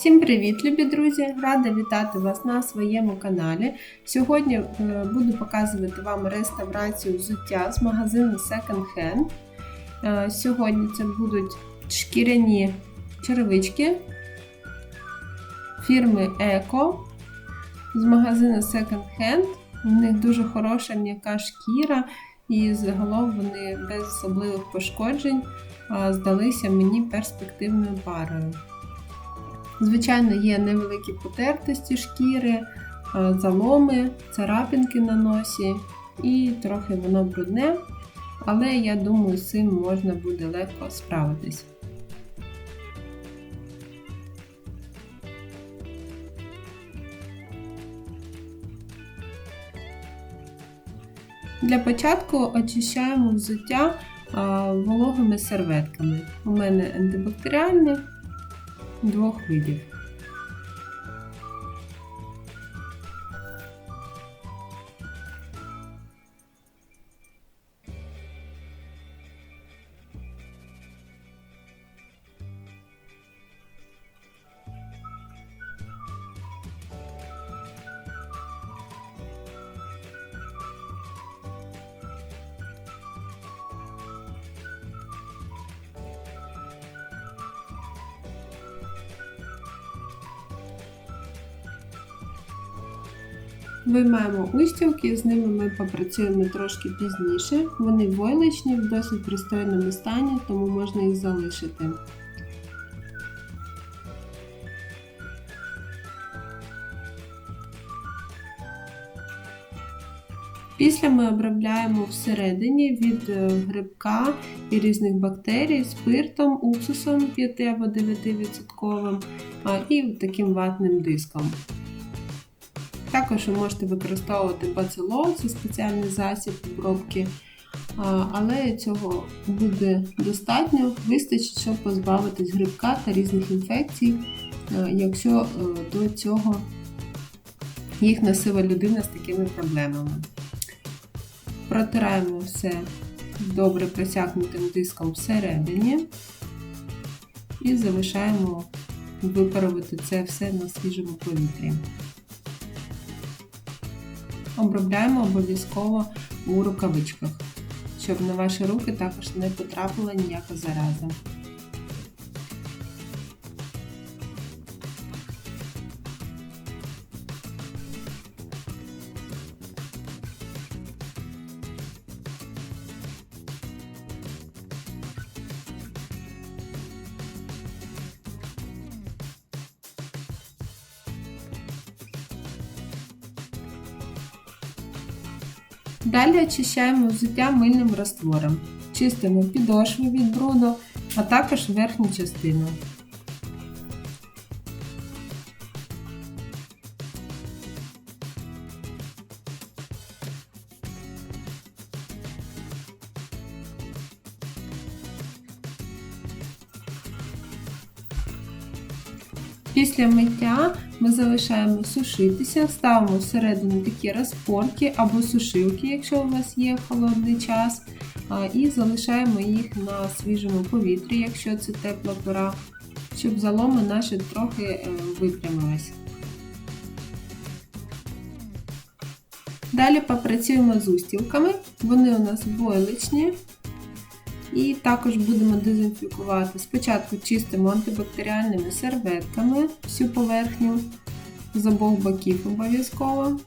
Всім привіт, любі друзі! Рада вітати вас на своєму каналі. Сьогодні е, буду показувати вам реставрацію взуття з магазину Second Hand. Е, Сьогодні це будуть шкіряні черевички фірми Eco з магазину Second Hand. У них дуже хороша м'яка шкіра, і загалом вони без особливих пошкоджень здалися мені перспективною парою. Звичайно, є невеликі потертості шкіри, заломи, царапинки на носі, і трохи воно брудне, але я думаю, з цим можна буде легко справитись. Для початку очищаємо взуття а, вологими серветками. У мене антибактеріальне двох видів. Виймаємо устілки, з ними ми попрацюємо трошки пізніше. Вони войлочні, в досить пристойному стані, тому можна їх залишити. Після ми обробляємо всередині від грибка і різних бактерій спиртом, уксусом 5 або 9% і таким ватним диском. Також ви можете використовувати бацилол, це спеціальний засіб обробки, але цього буде достатньо, вистачить, щоб позбавитись грибка та різних інфекцій, якщо до цього їх носила людина з такими проблемами. Протираємо все добре просякнутим диском всередині і залишаємо випарувати це все на свіжому повітрі. Обробляємо обов'язково у рукавичках, щоб на ваші руки також не потрапила ніяка зараза. Далі очищаємо взуття мильним раствором. Чистимо підошви від бруду, а також верхню частину. Після миття ми залишаємо сушитися, ставимо всередину такі розпорки або сушилки, якщо у вас є холодний час, і залишаємо їх на свіжому повітрі, якщо це тепла пора, щоб заломи наші трохи е. Далі попрацюємо з устілками, вони у нас войличні. І також будемо дезінфікувати. Спочатку чистимо антибактеріальними серветками всю поверхню з обох боків обов'язково.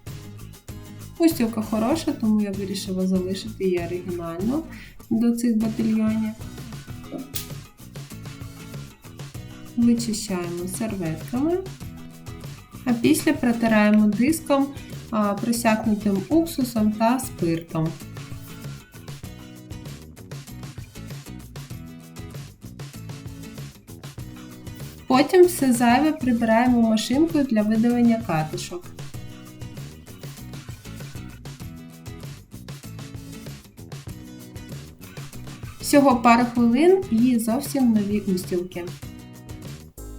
Устілка хороша, тому я вирішила залишити її оригінально до цих батальйонів. Вичищаємо серветками, а після протираємо диском, просякнутим уксусом та спиртом. Потім все зайве прибираємо машинкою для видалення катишок. Всього пару хвилин і зовсім нові устілки.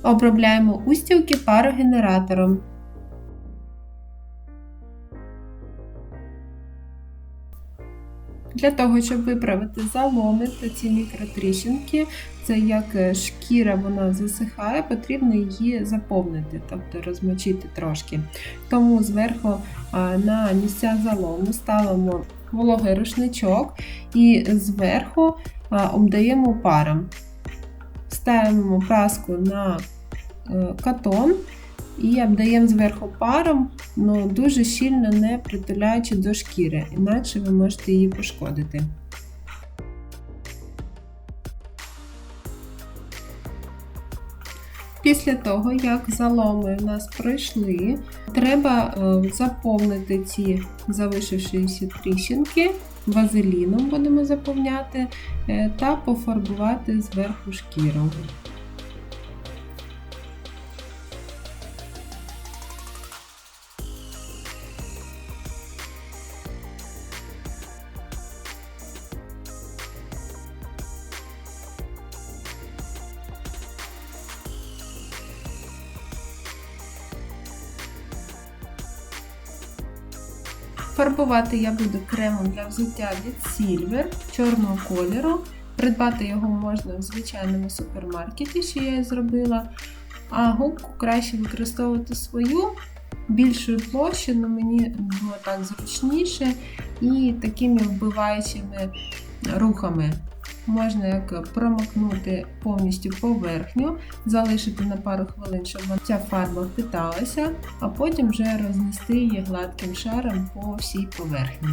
Обробляємо устілки парогенератором. Для того, щоб виправити заломи та ці мікротріщинки, це як е, шкіра вона засихає, потрібно її заповнити, тобто розмочити трошки. Тому зверху на місця залому ставимо вологий рушничок і зверху обдаємо паром. Ставимо праску на е, катон і обдаємо зверху паром, але дуже щільно не притуляючи до шкіри, інакше ви можете її пошкодити. Після того, як заломи в нас пройшли, треба е, заповнити ці залишившися тріщинки, вазеліном будемо заповняти е, та пофарбувати зверху шкіру. Фарбувати я буду кремом для взуття від Silver чорного кольору. Придбати його можна в звичайному супермаркеті, що я і зробила. А губку краще використовувати свою більшою площу, але мені було так зручніше і такими вбиваючими рухами. Можна як промокнути повністю поверхню, залишити на пару хвилин, щоб ця фарба впиталася, а потім вже рознести її гладким шаром по всій поверхні.